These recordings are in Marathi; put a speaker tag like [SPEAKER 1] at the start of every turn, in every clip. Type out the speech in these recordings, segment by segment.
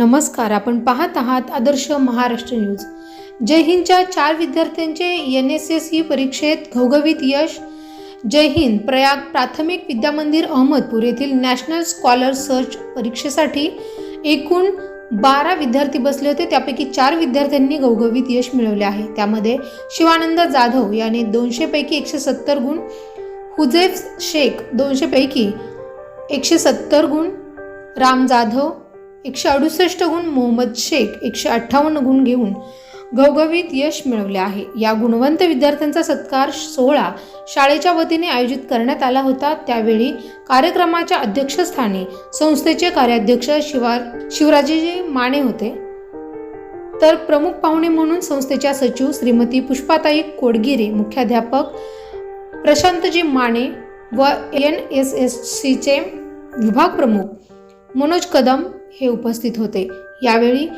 [SPEAKER 1] नमस्कार आपण पाहत आहात आदर्श महाराष्ट्र न्यूज. जय हिंदच्या चार विद्यार्थ्यांचे एन एस एस ई परीक्षेत घवघवीत यश. जय हिंद प्रयाग प्राथमिक विद्यामंदिर अहमदपूर येथील नॅशनल स्कॉलर सर्च परीक्षेसाठी एकूण बारा विद्यार्थी बसले होते. त्यापैकी चार विद्यार्थ्यांनी घवघवीत यश मिळवले आहे. त्यामध्ये शिवानंद जाधव याने दोनशेपैकी एकशे सत्तर गुण हुजेफ शेख दोनशेपैकी एकशे सत्तर गुण राम जाधव एकशे अडुसष्ट गुण मोहम्मद शेख एकशे अठ्ठावन्न गुण घेऊन घवघवीत यश मिळवले आहे. या गुणवंत विद्यार्थ्यांचा सत्कार सोहळा शाळेच्या वतीने आयोजित करण्यात आला होता. त्यावेळी कार्यक्रमाच्या अध्यक्षस्थानी संस्थेचे कार्याध्यक्ष शिवा शिवराजेजी माने होते. तर प्रमुख पाहुणे म्हणून संस्थेच्या सचिव श्रीमती पुष्पाताई कोडगिरे मुख्याध्यापक प्रशांतजी माने व एन एस एस सीचे विभाग प्रमुख मनोज कदम हे उपस्थित होते. यावेळी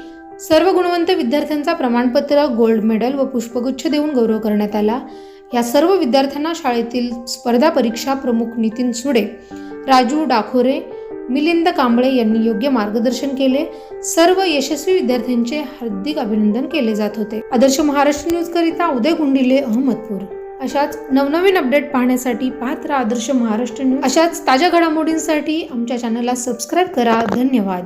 [SPEAKER 1] सर्व गुणवंत विद्यार्थ्यांचा प्रमाणपत्र गोल्ड मेडल व पुष्पगुच्छ देऊन गौरव करण्यात आला. या सर्व विद्यार्थ्यांना शाळेतील स्पर्धा परीक्षा प्रमुख नितीन सुडे राजू डाखोरे मिलिंद कांबळे यांनी योग्य मार्गदर्शन केले. सर्व यशस्वी विद्यार्थ्यांचे हार्दिक अभिनंदन केले जात होते. आदर्श महाराष्ट्र न्यूज करिता उदय गुंडिले अहमदपूर. अशाच नवनवीन अपडेट पाहण्यासाठी पाहत राहा आदर्श महाराष्ट्र न्यूज. अशाच ताज्या घडामोडींसाठी आमच्या चॅनलला सबस्क्राईब करा. धन्यवाद.